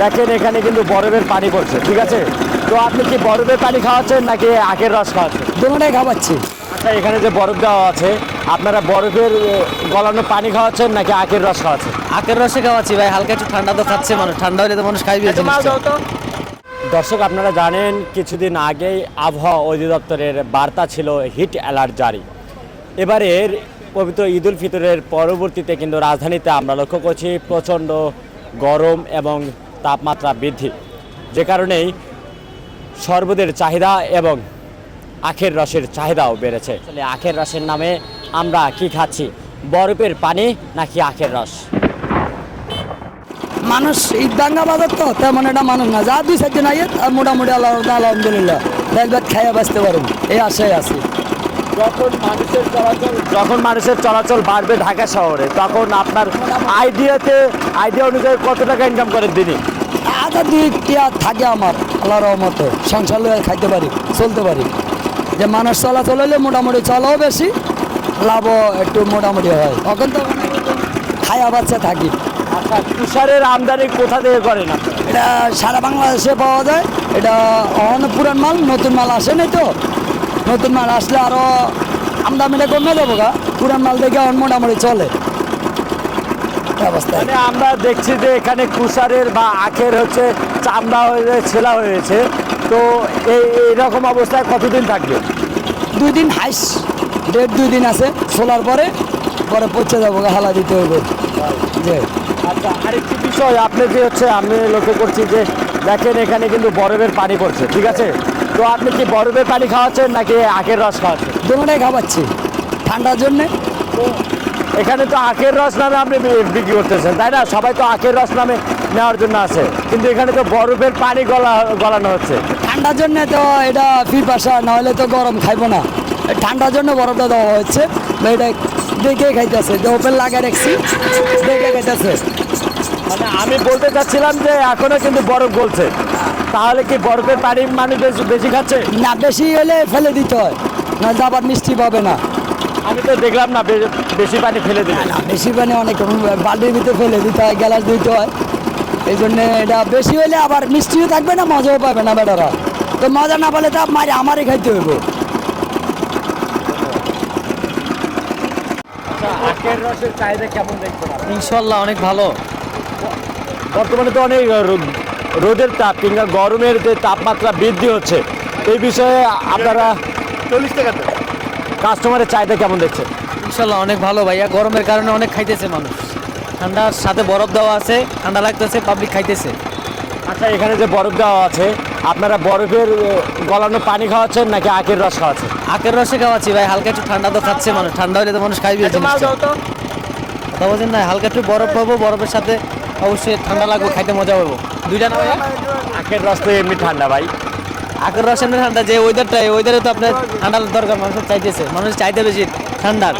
দেখেন এখানে কিন্তু বরফের পানি পড়ছে ঠিক আছে? তো আপনি কি বরফের পানি খাওয়াচ্ছেন নাকি আখের রস খাওয়াচ্ছেন? দুটোটাই খাওয়াচ্ছি। আচ্ছা এখানে যে বরফ দেওয়া আছে আপনারা বরফের গলানো পানি খাওয়াচ্ছেন নাকি আখের রস খাওয়াচ্ছেন? আখের রসে খাওয়াচ্ছি ভাই হালকা একটু ঠান্ডা তো খাচ্ছে মানুষ ঠান্ডা হলে তো মানুষ খাইবে। দর্শক আপনারা জানেন কিছুদিন আগেই আবহাওয়া অধিদপ্তরের বার্তা ছিল হিট অ্যালার্ট জারি। এবারের পবিত্র ঈদ উল ফিতরের পরবর্তীতে কিন্তু রাজধানীতে আমরা লক্ষ্য করছি প্রচণ্ড গরম এবং তাপমাত্রা বৃদ্ধি। যে কারণেই শরবতের চাহিদা এবং আখের রসের চাহিদাও বেড়েছে। আসলে আখের রসের নামে আমরা কি খাচ্ছি? বরফের পানি নাকি আখের রস? মানুষ ঈদ দাঙ্গা বাজার তো তেমন একটা মানুষ না। যা দুই চারজন আইয়ে আর মোটামুটি আলহামদুলিল্লাহ একবার খাইয়া বাঁচতে পারুন এই আশায় আছি। যখন মানুষের চলাচল যখন মানুষের চলাচল বাড়বে ঢাকা শহরে তখন আপনার আইডিয়াতে আইডিয়া অনুযায়ী কত টাকা ইনকাম করেন দিনে? আধা দুই টিয়া থাকে আমার আল্লাহ রহমতে। সংসার লইয়া খাইতে পারি চলতে পারি। যে মানুষ চলাচল হলে মোটামুটি চলাও বেশি লাভও একটু মোটামুটি হয়। তখন তো খাইয়া বাচ্চা থাকি। আচ্ছা তুষারের আমদানি কোথা থেকে করেন আপনারা? এটা সারা বাংলাদেশে পাওয়া যায়। এটা অনেক পুরান মাল নতুন মাল আসে নাই তো। নতুন মাল আসলে আরও আমদামিটা কমে যাব গা। পুরান মাল দেখে এখন মোটামুটি চলে। মানে আমরা দেখছি যে এখানে কুষারের বা আখের হচ্ছে চামড়া হয়ে ছেলা হয়েছে তো এই এইরকম অবস্থায় কতদিন থাকবে? দুই দিন হাইস ডেট দুই দিন আছে। সোলার পরে পরে পচে যাব হালা দিতে হবে। যে আচ্ছা আরেকটি বিষয় আপনি যে হচ্ছে আমি লক্ষ্য করছি যে দেখেন এখানে কিন্তু বরফের পানি পড়ছে ঠিক আছে? তো আপনি কি বরফের পানি খাওয়াচ্ছেন নাকি আখের রস খাওয়াচ্ছেন? দুটোটাই খাওয়াচ্ছি ঠান্ডার জন্যে। এখানে তো আখের রস নামে আপনি বিক্রি করতেছেন তাই না? সবাই তো আখের রস নামে নেওয়ার জন্য আছে। কিন্তু এখানে তো বরফের পানি গলা গলানো হচ্ছে। ঠান্ডার জন্য তো এটা পিপাসা নাহলে তো গরম খাইবো না। এই ঠান্ডার জন্য বরফটা দেওয়া হচ্ছে এটা দেখে খাইতেছে যে ওপেন লাগা রাখছি দেখে খাইতেছে। মানে আমি বলতে চাচ্ছিলাম যে এখনও কিন্তু বরফ গলছে। তাহলে কি বরফের পানি মানুষ বেশি বেশি খাচ্ছে? না বেশি হলে ফেলে দিতে হয় না আবার মিষ্টি পাবে না। আমি তো দেখলাম না বেশি পানি ফেলে দিলে। না বেশি পানি অনেক বাল্টির ভিতরে ফেলে দিতে হয় গ্যালাস দিতে হয়। এই জন্য এটা বেশি হলে আবার মিষ্টিও থাকবে না মজাও পাবে না বেটারা। তো মজা না পেলে তো মারি আমারই খাইতে হইব। আচ্ছা আখের রসের চাহিদা কেমন দেখছেন আপনি? ইনশাল্লাহ অনেক ভালো। বর্তমানে তো অনেক রোদের তাপ কিংবা গরমের যে তাপমাত্রা বৃদ্ধি হচ্ছে এই বিষয়ে আপনারা চল্লিশ টাকা কাস্টমারের চাহিদা কেমন দেখছেন ইনশাল্লাহ অনেক ভালো ভাইয়া। গরমের কারণে অনেক খাইতেছে মানুষ। ঠান্ডার সাথে বরফ দেওয়া আছে ঠান্ডা লাগতেছে পাবলিক খাইতেছে। আচ্ছা এখানে যে বরফ দেওয়া আছে আপনারা বরফের গলানো পানি খাওয়াচ্ছেন নাকি আখের রস খাওয়াচ্ছেন? আখের রসে খাওয়াচ্ছি ভাই হালকা একটু ঠান্ডা তো খাচ্ছে মানুষ। ঠান্ডা হলে তো মানুষ খাইবে জিনিসটা। কথা বলছেন না হালকা একটু বরফ পাবো বরফের সাথে অবশ্যই ঠান্ডা লাগবে খাইতে মজা পাবো। দুইটা না ভাইয়া? আখের রস তো এমনি ঠান্ডা ভাই। আখের রসের ঠান্ডা, যে ওয়েদারটা ওয়েদারে তো আপনার ঠান্ডার দরকার, মানুষের চাইতেছে। মানুষ চাইতে বেশি ঠান্ডার